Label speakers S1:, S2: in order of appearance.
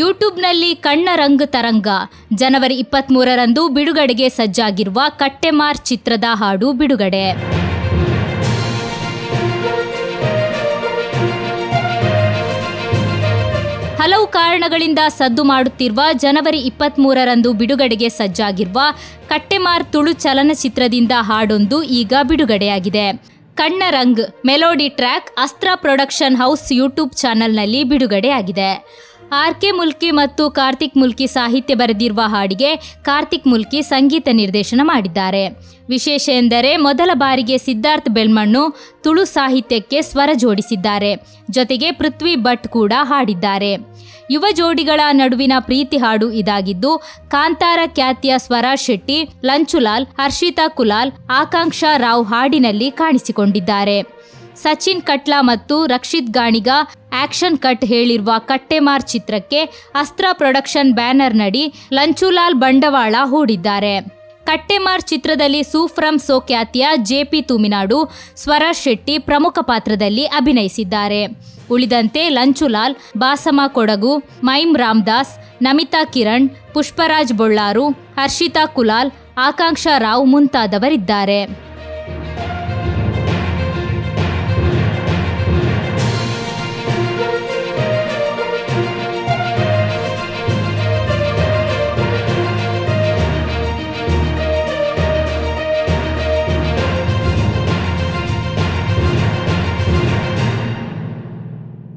S1: ಯೂಟ್ಯೂಬ್ನಲ್ಲಿ ಕಣ್ಣ ರಂಗ್ ತರಂಗ. ಜನವರಿ ಇಪ್ಪತ್ತ್ಮೂರರಂದು ಬಿಡುಗಡೆಗೆ ಸಜ್ಜಾಗಿರುವ ಕಟ್ಟೆಮಾರ್ ಚಿತ್ರದ ಹಾಡು ಬಿಡುಗಡೆ. ಹಲವು ಕಾರಣಗಳಿಂದ ಸದ್ದು ಮಾಡುತ್ತಿರುವ ಜನವರಿ ಇಪ್ಪತ್ತ್ಮೂರರಂದು ಬಿಡುಗಡೆಗೆ ಸಜ್ಜಾಗಿರುವ ಕಟ್ಟೆಮಾರ್ ತುಳು ಚಲನಚಿತ್ರದಿಂದ ಹಾಡೊಂದು ಈಗ ಬಿಡುಗಡೆಯಾಗಿದೆ. ಕಣ್ಣ ರಂಗ್, melody track, Astra production house YouTube ಚಾನೆಲ್ನಲ್ಲಿ ಬಿಡುಗಡೆಯಾಗಿದೆ. ಆರ್ ಕೆ ಮುಲ್ಕಿ ಮತ್ತು ಕಾರ್ತಿಕ್ ಮುಲ್ಕಿ ಸಾಹಿತ್ಯ ಬರೆದಿರುವ ಹಾಡಿಗೆ ಕಾರ್ತಿಕ್ ಮುಲ್ಕಿ ಸಂಗೀತ ನಿರ್ದೇಶನ ಮಾಡಿದ್ದಾರೆ. ವಿಶೇಷ ಎಂದರೆ ಮೊದಲ ಬಾರಿಗೆ ಸಿದ್ಧಾರ್ಥ್ ಬೆಳ್ಮಣ್ಣು ತುಳು ಸಾಹಿತ್ಯಕ್ಕೆ ಸ್ವರ ಜೋಡಿಸಿದ್ದಾರೆ. ಜೊತೆಗೆ ಪೃಥ್ವಿ ಭಟ್ ಕೂಡ ಹಾಡಿದ್ದಾರೆ. ಯುವ ಜೋಡಿಗಳ ನಡುವಿನ ಪ್ರೀತಿ ಹಾಡು ಇದಾಗಿದ್ದು, ಕಾಂತಾರ ಖ್ಯಾತಿಯ ಸ್ವರ ಶೆಟ್ಟಿ, ಲಂಚುಲಾಲ್, ಹರ್ಷಿತಾ ಕುಲಾಲ್, ಆಕಾಂಕ್ಷಾ ರಾವ್ ಹಾಡಿನಲ್ಲಿ ಕಾಣಿಸಿಕೊಂಡಿದ್ದಾರೆ. ಸಚಿನ್ ಕಟ್ಲಾ ಮತ್ತು ರಕ್ಷಿತ್ ಗಾಣಿಗ ಆಕ್ಷನ್ ಕಟ್ ಹೇಳಿರುವ ಕಟ್ಟೆಮಾರ್ ಚಿತ್ರಕ್ಕೆ ಅಸ್ತ್ರ ಪ್ರೊಡಕ್ಷನ್ ಬ್ಯಾನರ್ ನಡಿ ಲಂಚುಲಾಲ್ ಬಂಡವಾಳ ಹೂಡಿದ್ದಾರೆ. ಕಟ್ಟೆಮಾರ್ ಚಿತ್ರದಲ್ಲಿ ಸೂಫ್ರಮ್ ಸೋ ಖ್ಯಾತಿಯ ಜೆಪಿ ತುಮಿನಾಡು ಸ್ವರ ಶೆಟ್ಟಿ ಪ್ರಮುಖ ಪಾತ್ರದಲ್ಲಿ ಅಭಿನಯಿಸಿದ್ದಾರೆ. ಉಳಿದಂತೆ ಲಂಚುಲಾಲ್, ಬಾಸಮ ಕೊಡಗು, ಮೈಮ್ ರಾಮದಾಸ್, ನಮಿತಾ ಕಿರಣ್, ಪುಷ್ಪರಾಜ್ ಬೊಳ್ಳಾರು, ಹರ್ಷಿತಾ ಕುಲಾಲ್, ಆಕಾಂಕ್ಷಾ ರಾವ್ ಮುಂತಾದವರಿದ್ದಾರೆ.